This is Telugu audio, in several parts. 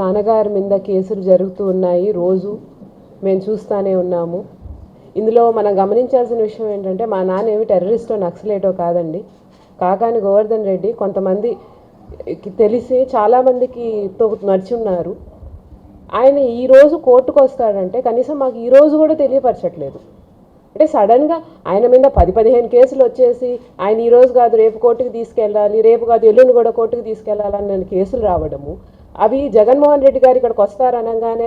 నాన్నగారి మీద కేసులు జరుగుతూ ఉన్నాయి. రోజు మేము చూస్తూనే ఉన్నాము. ఇందులో మనం గమనించాల్సిన విషయం ఏంటంటే మా నాన్న ఏమి టెర్రరిస్టో నక్సలేటో కాదండి. కాకాని గోవర్ధన్ రెడ్డి కొంతమంది తెలిసి చాలామందికి తో నడుచున్నారు ఉన్నారు. ఆయన ఈ రోజు కోర్టుకు వస్తాడంటే కనీసం మాకు ఈరోజు కూడా తెలియపరచట్లేదు. అంటే సడన్గా ఆయన మీద పది పదిహేను కేసులు వచ్చేసి ఆయన ఈ రోజు కాదు రేపు కోర్టుకు తీసుకెళ్ళాలి రేపు కాదు ఎల్లుండి కూడా కోర్టుకు తీసుకెళ్ళాలని కేసులు రావడము అవి జగన్మోహన్ రెడ్డి గారు ఇక్కడికి వస్తారనగానే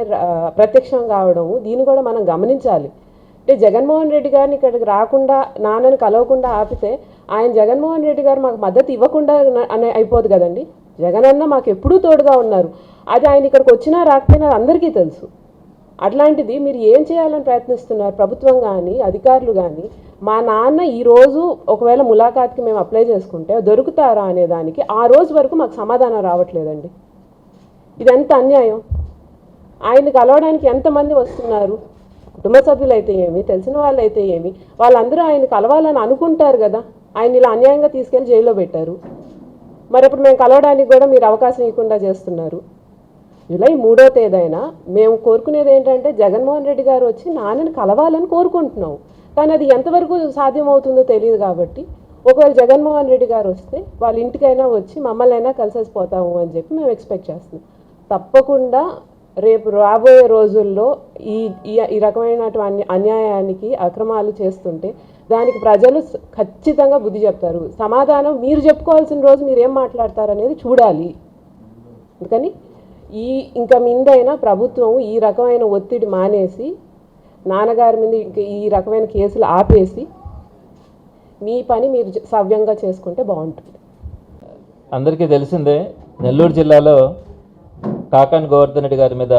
ప్రత్యక్షం కావడము దీన్ని కూడా మనం గమనించాలి. అంటే జగన్మోహన్ రెడ్డి గారిని ఇక్కడికి రాకుండా నాన్నని కలవకుండా ఆపితే ఆయన జగన్మోహన్ రెడ్డి గారు మాకు మద్దతు ఇవ్వకుండా అనే అయిపోదు కదండి. జగన్ అన్న మాకు ఎప్పుడూ తోడుగా ఉన్నారు. అది ఆయన ఇక్కడికి వచ్చినా రాకపోయినా అందరికీ తెలుసు. అట్లాంటిది మీరు ఏం చేయాలని ప్రయత్నిస్తున్నారు? ప్రభుత్వం కానీ అధికారులు కానీ మా నాన్న ఈరోజు ఒకవేళ ములాఖాత్కి మేము అప్లై చేసుకుంటే దొరుకుతారా అనే దానికి ఆ రోజు వరకు మాకు సమాధానం రావట్లేదండి. ఇది ఎంత అన్యాయం. ఆయన్ని కలవడానికి ఎంతమంది వస్తున్నారు? కుటుంబ సభ్యులు అయితే ఏమి? తెలిసిన వాళ్ళు అయితే ఏమి? వాళ్ళందరూ ఆయన కలవాలని అనుకుంటారు కదా. ఆయన ఇలా అన్యాయంగా తీసుకెళ్ళి జైల్లో పెట్టారు. మరి ఇప్పుడు మేము కలవడానికి కూడా మీరు అవకాశం ఇవ్వకుండా చేస్తున్నారు. జూలై మూడో తేదైనా మేము కోరుకునేది ఏంటంటే జగన్మోహన్ రెడ్డి గారు వచ్చి నాన్నని కలవాలని కోరుకుంటున్నాం. కానీ అది ఎంతవరకు సాధ్యమవుతుందో తెలియదు కాబట్టి ఒకవేళ జగన్మోహన్ రెడ్డి గారు వస్తే వాళ్ళ ఇంటికైనా వచ్చి మమ్మల్ని అయినా కలిసేసిపోతాము అని చెప్పి మేము ఎక్స్పెక్ట్ చేస్తున్నాం. తప్పకుండా రేపు రాబోయే రోజుల్లో ఈ ఈ- ఈ రకమైనటువంటి అన్యాయానికి అక్రమాలు చేస్తుంటే దానికి ప్రజలు ఖచ్చితంగా బుద్ధి చెప్తారు. సమాధానం మీరు చెప్పుకోవాల్సిన రోజు మీరు ఏం మాట్లాడతారనేది చూడాలి. అందుకని ఈ ఇంకా మిందైనా ప్రభుత్వం ఈ రకమైన ఒత్తిడి మానేసి నాన్నగారి మీద ఇంకా ఈ రకమైన కేసులు ఆపేసి మీ పని మీరు సవ్యంగా చేసుకుంటే బాగుంటుంది. అందరికీ తెలిసిందే నెల్లూరు జిల్లాలో కాకాని గోవర్ధన్ రెడ్డి గారి మీద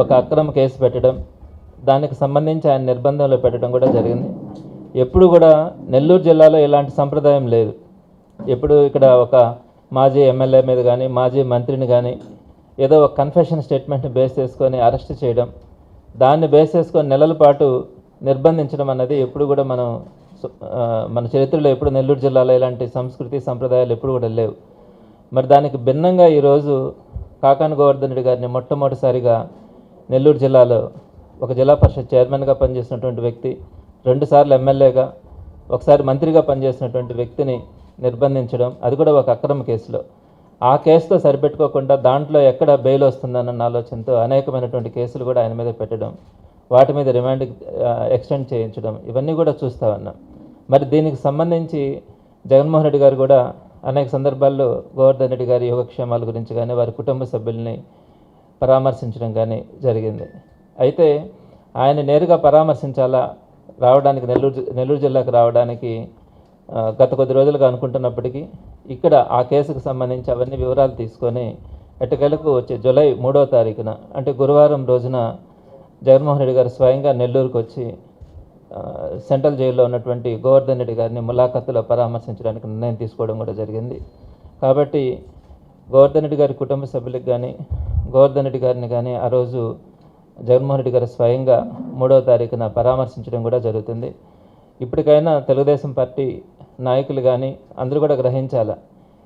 ఒక అక్రమ కేసు పెట్టడం దానికి సంబంధించి ఆయన నిర్బంధంలో పెట్టడం కూడా జరిగింది. ఎప్పుడు కూడా నెల్లూరు జిల్లాలో ఇలాంటి సంప్రదాయం లేదు. ఎప్పుడు ఇక్కడ ఒక మాజీ ఎమ్మెల్యే మీద కానీ మాజీ మంత్రిని కానీ ఏదో ఒక కన్ఫెషన్ స్టేట్మెంట్ని బేస్ చేసుకొని అరెస్ట్ చేయడం దాన్ని బేస్ చేసుకొని నెలల పాటు నిర్బంధించడం అన్నది ఎప్పుడు కూడా మనం మన చరిత్రలో ఎప్పుడు నెల్లూరు జిల్లాలో ఇలాంటి సంస్కృతి సంప్రదాయాలు ఎప్పుడు కూడా లేవు. మరి దానికి భిన్నంగా ఈరోజు కాకాను గోవర్ధన్ రెడ్డి గారిని మొట్టమొదటిసారిగా నెల్లూరు జిల్లాలో ఒక జిల్లా పరిషత్ చైర్మన్గా పనిచేసినటువంటి వ్యక్తి రెండుసార్లు ఎమ్మెల్యేగా ఒకసారి మంత్రిగా పనిచేసినటువంటి వ్యక్తిని నిర్బంధించడం అది కూడా ఒక అక్రమ కేసులో. ఆ కేసుతో సరిపెట్టుకోకుండా దాంట్లో ఎక్కడ బెయిల్ వస్తుందన్న ఆలోచనతో అనేకమైనటువంటి కేసులు కూడా ఆయన మీద పెట్టడం వాటి మీద రిమాండ్ ఎక్స్టెండ్ చేయించడం ఇవన్నీ కూడా చూస్తా ఉన్నాం. మరి దీనికి సంబంధించి జగన్మోహన్ రెడ్డి గారు కూడా అనేక సందర్భాల్లో గోవర్ధన్ రెడ్డి గారి యోగక్షేమాల గురించి కానీ వారి కుటుంబ సభ్యుల్ని పరామర్శించడం కానీ జరిగింది. అయితే ఆయన నేరుగా పరామర్శించాలా? రావడానికి నెల్లూరు జి- నెల్లూరు జిల్లాకు రావడానికి గత కొద్ది రోజులుగా అనుకుంటున్నప్పటికీ ఇక్కడ ఆ కేసుకు సంబంధించి అవన్నీ వివరాలు తీసుకొని ఎట్టకేలకు వచ్చే జూలై మూడో తారీఖున అంటే గురువారం రోజున జగన్మోహన్ రెడ్డి గారు స్వయంగా నెల్లూరుకు వచ్చి సెంట్రల్ జైల్లో ఉన్నటువంటి గోవర్ధన్ రెడ్డి గారిని ములాఖత్తులో పరామర్శించడానికి నిర్ణయం తీసుకోవడం కూడా జరిగింది. కాబట్టి గోవర్ధన్ రెడ్డి గారి కుటుంబ సభ్యులకు కానీ గోవర్ధన్ రెడ్డి గారిని కానీ ఆ రోజు జగన్మోహన్ రెడ్డి గారు స్వయంగా మూడవ తారీఖున పరామర్శించడం కూడా జరుగుతుంది. ఇప్పటికైనా తెలుగుదేశం పార్టీ నాయకులు కానీ అందరూ కూడా గ్రహించాలా?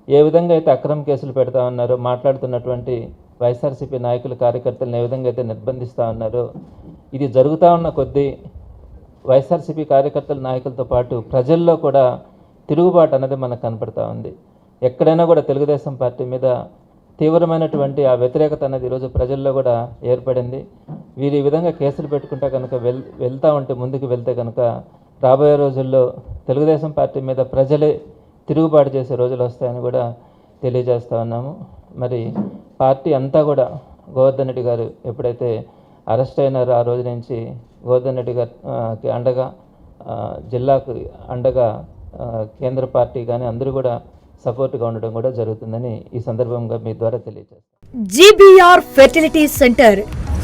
ఏ విధంగా అయితే అక్రమ కేసులు పెడతా ఉన్నారో మాట్లాడుతున్నటువంటి వైఎస్ఆర్సీపీ నాయకులు కార్యకర్తలను ఏ విధంగా అయితే నిర్బంధిస్తూ ఉన్నారో ఇది జరుగుతూ ఉన్న కొద్దీ వైఎస్ఆర్సీపీ కార్యకర్తల నాయకులతో పాటు ప్రజల్లో కూడా తిరుగుబాటు అనేది మనకు కనపడతా ఉంది. ఎక్కడైనా కూడా తెలుగుదేశం పార్టీ మీద తీవ్రమైనటువంటి ఆ వ్యతిరేకత అనేది ఈరోజు ప్రజల్లో కూడా ఏర్పడింది. వీరు ఈ విధంగా కేసులు పెట్టుకుంటే కనుక వెల్ వెళ్తూ ఉంటే ముందుకు వెళ్తే కనుక రాబోయే రోజుల్లో తెలుగుదేశం పార్టీ మీద ప్రజలే తిరుగుబాటు చేసే రోజులు వస్తాయని కూడా తెలియజేస్తూ ఉన్నాము. మరి పార్టీ అంతా కూడా గోవర్ధన్ రెడ్డి గారు ఎప్పుడైతే అరెస్ట్ అయినారు ఆ రోజు నుంచి గోవర్ధన్ రెడ్డి గారికి అండగా జిల్లాకు అండగా కేంద్ర పార్టీ కానీ అందరూ కూడా సపోర్ట్గా ఉండడం కూడా జరుగుతుందని ఈ సందర్భంగా మీ ద్వారా తెలియజేస్తాను జీబీఆర్ ఫెర్టిలిటీ సెంటర్